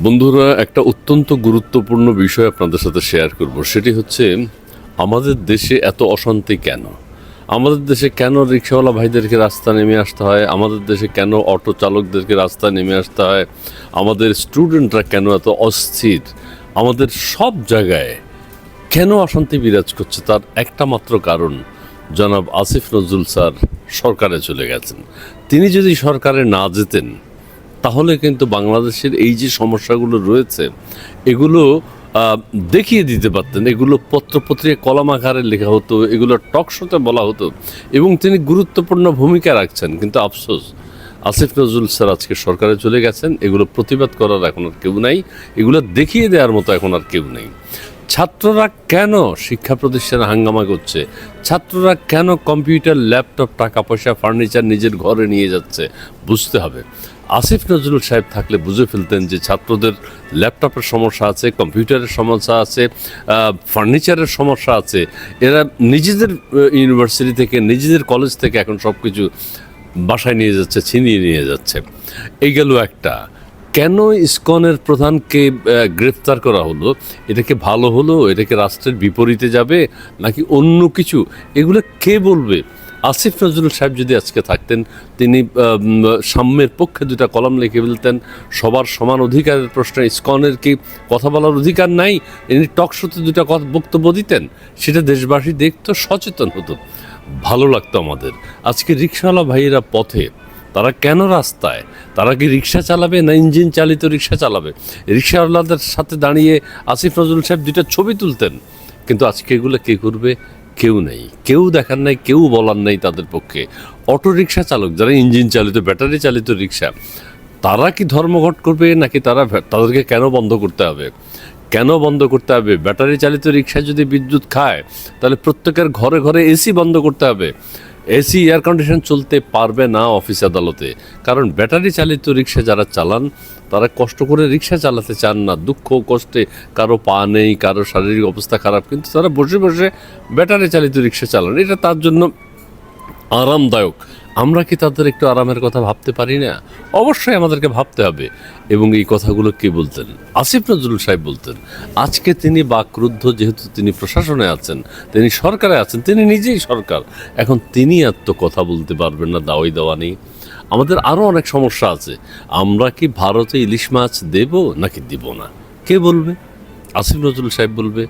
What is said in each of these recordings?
বন্ধুরা, একটা অত্যন্ত গুরুত্বপূর্ণ বিষয় আপনাদের সাথে শেয়ার করব। সেটি হচ্ছে, আমাদের দেশে এত অশান্তি কেন? আমাদের দেশে কেন রিক্সাওয়ালা ভাইদেরকে রাস্তা নেমে আসতে হয়? আমাদের দেশে কেন অটো চালকদেরকে রাস্তা নেমে আসতে হয়? আমাদের স্টুডেন্টরা কেন এত অস্থির? আমাদের সব জায়গায় কেন অশান্তি বিরাজ করছে? তার একটা মাত্র কারণ, জনাব আসিফ নজরুল স্যার সরকারে চলে গেছেন। তিনি যদি সরকারে না যেতেন তাহলে কিন্তু বাংলাদেশের এই যে সমস্যাগুলো রয়েছে, এগুলো দেখিয়ে দিতে পারতেন। এগুলো পত্রপত্রিকা কলাম আকারে লেখা হতো, এগুলো টক শোতে বলা হতো, এবং তিনি গুরুত্বপূর্ণ ভূমিকা রাখছেন। কিন্তু আফসোস, আসিফ নজরুল স্যার আজকে সরকারে চলে গেছেন, এগুলো প্রতিবাদ করার এখন আর কেউ নাই, এগুলো দেখিয়ে দেওয়ার মতো এখন আর কেউ নেই। ছাত্ররা কেন শিক্ষা প্রতিষ্ঠানে হাঙ্গামা করছে? ছাত্ররা কেন কম্পিউটার, ল্যাপটপ, টাকা পয়সা, ফার্নিচার নিজের ঘরে নিয়ে যাচ্ছে? বুঝতে হবে। আসিফ নজরুল সাহেব থাকলে বুঝে ফেলতেন যে ছাত্রদের ল্যাপটপের সমস্যা আছে, কম্পিউটারের সমস্যা আছে ফার্নিচারের সমস্যা আছে। এরা নিজেদের ইউনিভার্সিটি থেকে, নিজেদের কলেজ থেকে এখন সব কিছু বাসায় নিয়ে যাচ্ছে, ছিনিয়ে নিয়ে যাচ্ছে। এই গেল একটা। কেন ইসকনের প্রধানকে গ্রেফতার করা হলো? এটাকে ভালো হলো? এটাকে রাষ্ট্রের বিপরীতে যাবে? নাকি অন্য কিছু? এগুলো কে বলবে? আসিফ নজরুল সাহেব যদি আজকে থাকতেন, তিনি সাম্যের পক্ষে দুটা কলম লিখে ফেলতেন, সবার সমান অধিকারের প্রশ্নে ইসকনের কি কথা বলার অধিকার নাই? ইনি টক শোতে দুটা কথা বক্তব্য দিতেন, সেটা দেশবাসী দেখতো, সচেতন হতো। ভালো লাগতো আমাদের। আজকে রিক্সাওয়ালা ভাইয়েরা পথে, তারা কেন রাস্তায়? তারা কি রিক্সা চালাবে না ইঞ্জিন চালিত রিক্সা চালাবে? রিক্সাওয়ালাদের সাথে দাঁড়িয়ে আসিফ নজরুল সাহেব দুইটা ছবি তুলতেন, কিন্তু আজকে এগুলো কে করবে? কেউ নেই। কেউ দেখার নাই, কেউ বলার নেই তাদের পক্ষে। অটো রিক্সা চালক, যারা ইঞ্জিন চালিত, ব্যাটারি চালিত রিক্সা তারা কি ধর্মঘট করবে নাকি তারা তাদেরকে কেন বন্ধ করতে হবে? কেন বন্ধ করতে হবে? ব্যাটারি চালিত রিক্সা যদি বিদ্যুৎ খায়, তাহলে প্রত্যেকের ঘরে ঘরে এসি বন্ধ করতে হবে। এসি, এয়ার কন্ডিশন চলতে পারবে না অফিস আদালতে। কারণ ব্যাটারি চালিত রিক্সা যারা চালান তারা কষ্ট করে রিক্সা চালাতে চান না। দুঃখ, কষ্টে কারও পা নেই, কারও শারীরিক অবস্থা খারাপ, কিন্তু তারা বসে বসে ব্যাটারি চালিত রিক্সা চালান। এটা তার জন্য আরামদায়ক। আমরা কি তাদের একটু আরামের কথা ভাবতে পারি না? অবশ্যই আমাদেরকে ভাবতে হবে। এবং এই কথাগুলো কে বলতেন? আসিফ নজরুল সাহেব বলতেন, আজকে তিনি বাকরুদ্ধ, যেহেতু তিনি প্রশাসনে আছেন, তিনি সরকারে আছেন, তিনি নিজেই সরকার। এখন তিনি আর তো কথা বলতে পারবেন না, দাওয়াই দেওয়া নেই। আমাদের আরও অনেক সমস্যা আছে। আমরা কি ভারতে ইলিশ মাছ দেব নাকি দিব না? কে বলবে? আসিফ নজরুল সাহেব বলবে,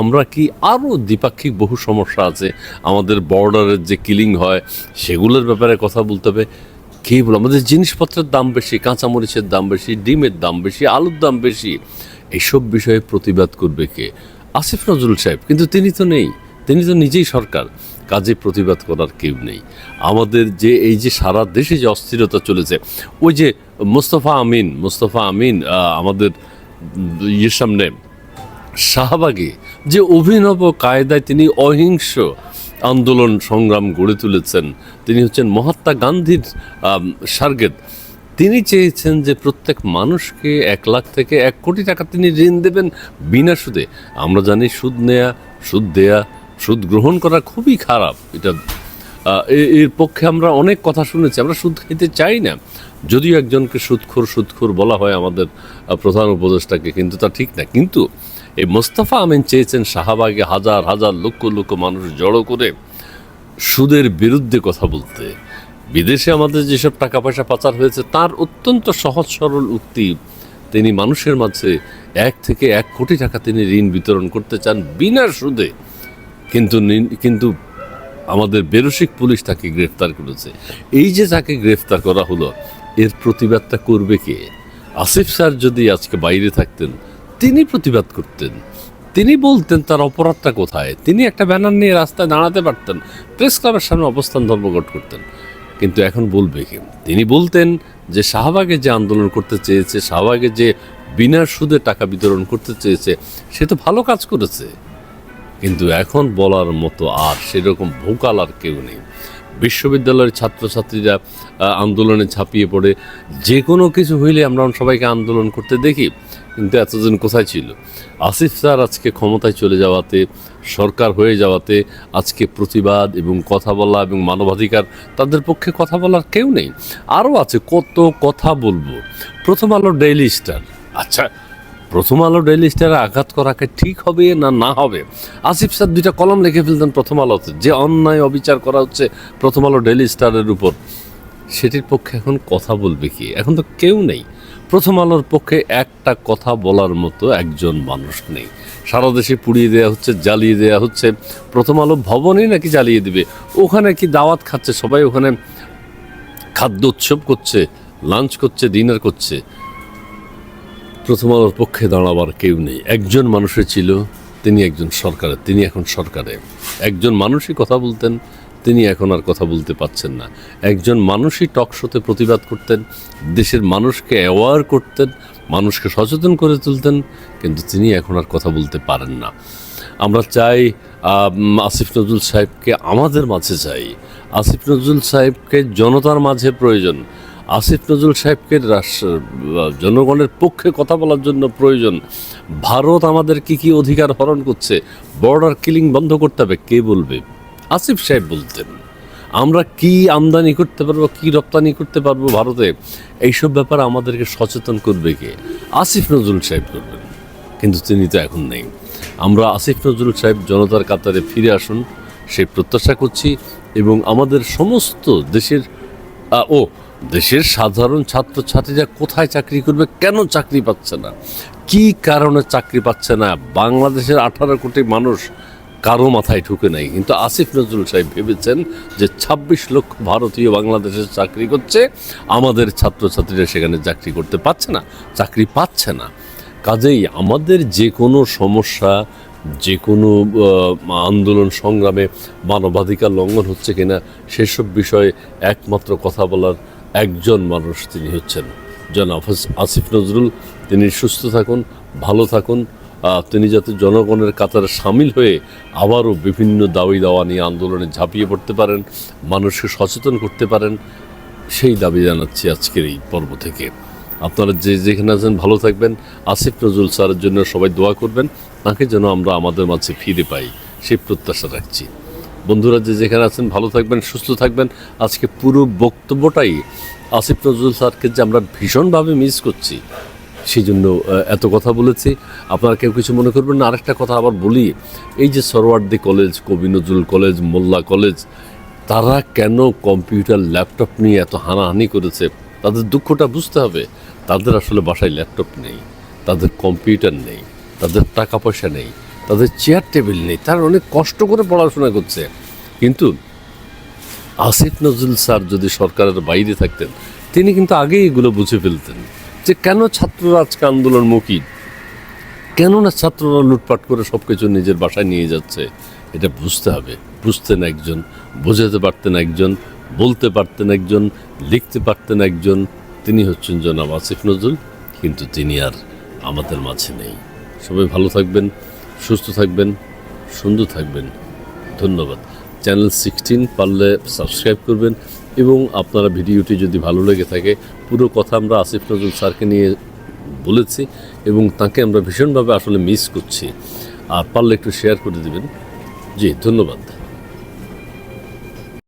আমরা কি আরও দ্বিপাক্ষিক বহু সমস্যা আছে। আমাদের বর্ডারের যে কিলিং হয়, সেগুলোর ব্যাপারে কথা বলতে হবে। কে বল আমাদের জিনিসপত্রের দাম বেশি, কাঁচামরিচের দাম বেশি, ডিমের দাম বেশি, আলুর দাম বেশি। এইসব বিষয়ে প্রতিবাদ করবে কে? আসিফ নজরুল সাহেব, কিন্তু তিনি তো নেই। তিনি তো নিজেই সরকার, কাজে প্রতিবাদ করার কেউ নেই। আমাদের যে, এই যে সারা দেশে যে অস্থিরতা চলেছে, ওই যে মোস্তফা আমিন মোস্তফা আমিন আমাদের ইয়ের সামনে শাহবাগে যে অভিনব কায়দায় তিনি অহিংস আন্দোলন সংগ্রাম গড়ে তুলেছেন, তিনি হচ্ছেন মহাত্মা গান্ধীর সার্গেত। তিনি চেয়েছেন যে প্রত্যেক মানুষকে এক লাখ থেকে এক কোটি টাকা তিনি ঋণ দেবেন বিনা সুদে। আমরা জানি সুদ নেয়া, সুদ দেয়া সুদ গ্রহণ করা খুবই খারাপ। এটা এর পক্ষে আমরা অনেক কথা শুনেছি, আমরা সুদ খেতে চাই না। যদিও একজনকে সুদখোর সুদখোর বলা হয় আমাদের প্রধান উপদেষ্টাকে, কিন্তু তা ঠিক না। কিন্তু এই মোস্তফা আমিন চেয়েছেন শাহবাগে হাজার হাজার লক্ষ লক্ষ মানুষ জড়ো করে সুদের বিরুদ্ধে কথা বলতে। বিদেশে আমাদের যেসব টাকা পয়সা পাচার হয়েছে, তার অত্যন্ত সহজ, সরল উক্তি, তিনি মানুষের মাঝে এক থেকে এক কোটি টাকা তিনি ঋণ বিতরণ করতে চান বিনা সুদে। কিন্তু কিন্তু আমাদের বেরসিক পুলিশ তাকে গ্রেফতার করেছে। এই যে তাকে গ্রেফতার করা হলো, এর প্রতিবাদটা করবে কে? আসিফ স্যার যদি আজকে বাইরে থাকতেন, তিনি প্রতিবাদ করতেন। তিনি বলতেন তার অপরাধটা কোথায়? তিনি একটা ব্যানার নিয়ে রাস্তায় দাঁড়াতে পারতেন, প্রেস ক্লাবের সামনে অবস্থান ধর্মঘট করতেন। কিন্তু এখন বলবে কি? তিনি বলতেন যে শাহবাগে যে আন্দোলন করতে চেয়েছে, শাহবাগে যে বিনা সুদে টাকা বিতরণ করতে চেয়েছে, সে তো ভালো কাজ করেছে। কিন্তু এখন বলার মতো আর সেরকম ভোকাল আর কেউ নেই। বিশ্ববিদ্যালয়ের ছাত্রছাত্রীরা আন্দোলনে ঝাঁপিয়ে পড়ে। যে কোনো কিছু হইলে আমরা সবাইকে আন্দোলন করতে দেখি, কিন্তু এতদিন কোথায় ছিল? আসিফ স্যার আজকে ক্ষমতায় চলে যাওয়াতে, সরকার হয়ে যাওয়াতে, আজকে প্রতিবাদ এবং কথা বলা এবং মানবাধিকার, তাদের পক্ষে কথা বলার কেউ নেই। আরও আছে, কত কথা বলব। প্রথম আলো ডেইলি স্টার। আচ্ছা প্রথম আলো ডেইলি স্টারে আঘাত করাকে ঠিক হবে না না হবে? আসিফ স্যার দুইটা কলম লিখে ফেলতেন প্রথম আলোতে। যে অন্যায় অবিচার করা হচ্ছে প্রথম আলো ডেইলি স্টারের উপর। সেটির পক্ষে এখন কথা বলবে কি? এখন তো কেউ নেই। প্রথম আলোর পক্ষে একটা কথা বলার মতো একজন মানুষ নেই। সারা দেশে পুড়িয়ে দেওয়া হচ্ছে, জ্বালিয়ে দেওয়া হচ্ছে। প্রথম আলো ভবনই নাকি জ্বালিয়ে দিবে? ওখানে কি দাওয়াত খাচ্ছে? সবাই ওখানে খাদ্য উৎসব করছে লাঞ্চ করছে ডিনার করছে। প্রথম আলোর পক্ষে দাঁড়াবার কেউ নেই। একজন মানুষের ছিল, তিনি একজন সরকারের, তিনি এখন সরকারে। একজন মানুষই কথা বলতেন, তিনি এখন আর কথা বলতে পাচ্ছেন না। একজন মানুষই টক শোতে প্রতিবাদ করতেন, দেশের মানুষকে অ্যাওয়ার করতেন, মানুষকে সচেতন করে তুলতেন, কিন্তু তিনি এখন আর কথা বলতে পারেন না। আমরা চাই আসিফ নজরুল সাহেবকে আমাদের মাঝে চাই। আসিফ নজরুল সাহেবকে জনতার মাঝে প্রয়োজন। আসিফ নজরুল সাহেবকে জনগণের পক্ষে কথা বলার জন্য প্রয়োজন। ভারত আমাদের কি কি অধিকার হরণ করছে বর্ডার কিলিং বন্ধ করতে হবে, কে বলবে? আসিফ সাহেব বলতেন, আমরা কি আমদানি করতে পারব, কি রপ্তানি করতে পারব ভারতে? এইসব ব্যাপারে আমাদেরকে সচেতন করবে কে? আসিফ নজরুল সাহেব করবেন, কিন্তু তিনি তো এখন নেই। আমরা আসিফ নজরুল সাহেব জনতার কাতারে ফিরে আসুন, সেই প্রত্যাশা করছি এবং আমাদের সমস্ত দেশের ও দেশের সাধারণ ছাত্রছাত্রীরা কোথায় চাকরি করবে, কেন চাকরি পাচ্ছে না? কি কারণে চাকরি পাচ্ছে না? বাংলাদেশের আঠারো কোটি মানুষ কারও মাথায় ঢুকে নাই। কিন্তু আসিফ নজরুল সাহেব ভেবেছেন যে ২৬ লক্ষ ভারতীয় বাংলাদেশে চাকরি করছে, আমাদের ছাত্রছাত্রীরা সেখানে চাকরি করতে পারছে না, চাকরি পাচ্ছে না। কাজেই আমাদের যে কোনো সমস্যা যে কোনো আন্দোলন সংগ্রামে মানবাধিকার লঙ্ঘন হচ্ছে কিনা, সেসব বিষয়ে একমাত্র কথা বলার একজন মানুষ তিনি হচ্ছেন। জনাব আসিফ নজরুল, তিনি সুস্থ থাকুন, ভালো থাকুন তিনি যাতে জনগণের কাতারে সামিল হয়ে আবারও বিভিন্ন দাবি দাওয়া নিয়ে আন্দোলনে ঝাঁপিয়ে পড়তে পারেন, মানুষকে সচেতন করতে পারেন, সেই দাবি জানাচ্ছি আজকের এই পর্ব থেকে। আপনারা যে যেখানে আছেন ভালো থাকবেন। আসিফ নজরুল স্যারের জন্য সবাই দোয়া করবেন, তাকে যেন আমরা আমাদের মাঝে ফিরে পাই, সেই প্রত্যাশা রাখছি। বন্ধুরা যে যেখানে আছেন, ভালো থাকবেন, সুস্থ থাকবেন। আজকে পুরো বক্তব্যটাই আসিফ নজরুল স্যারকে যে আমরা ভীষণভাবে মিস করছি সেই জন্য এত কথা বলেছি। আপনারা কেউ কিছু মনে করবেন না, আরেকটা কথা আবার বলি, এই যে সরওয়ার্দি কলেজ, কবি নজরুল কলেজ, মোল্লা কলেজ, তারা কেন কম্পিউটার, ল্যাপটপ নিয়ে এত হানাহানি করেছে? তাদের দুঃখটা বুঝতে হবে। তাদের আসলে বাসায় ল্যাপটপ নেই, তাদের কম্পিউটার নেই, তাদের টাকা পয়সা নেই। তাদের চেয়ার টেবিল নেই। তারা অনেক কষ্ট করে পড়াশোনা করছে। কিন্তু আসিফ নজরুল স্যার যদি সরকারের বাইরে থাকতেন, তিনি কিন্তু আগেই এগুলো বুঝে ফেলতেন যে কেন ছাত্ররা আজকে আন্দোলনমুখী? কেন না ছাত্ররা লুটপাট করে সব কিছু নিজের বাসায় নিয়ে যাচ্ছে? এটা বুঝতে হবে। বুঝতেন একজন, বোঝাতে পারতেন একজন, বলতে পারতেন একজন, লিখতে পারতেন একজন। তিনি হচ্ছেন জনাব আসিফ নজরুল, কিন্তু তিনি আর আমাদের মাঝে নেই। সবাই ভালো থাকবেন। সুস্থ থাকবেন, সুন্দর থাকবেন। ধন্যবাদ। চ্যানেল সিক্সটিন পারলে সাবস্ক্রাইব করবেন এবং আপনারা ভিডিওটি যদি ভালো লেগে থাকে, পুরো কথা আমরা আসিফ নজরুল স্যারকে নিয়ে বলেছি এবং তাকে আমরা ভীষণভাবে আসলে মিস করছি। আর পারলে একটু শেয়ার করে দেবেন। জি, ধন্যবাদ।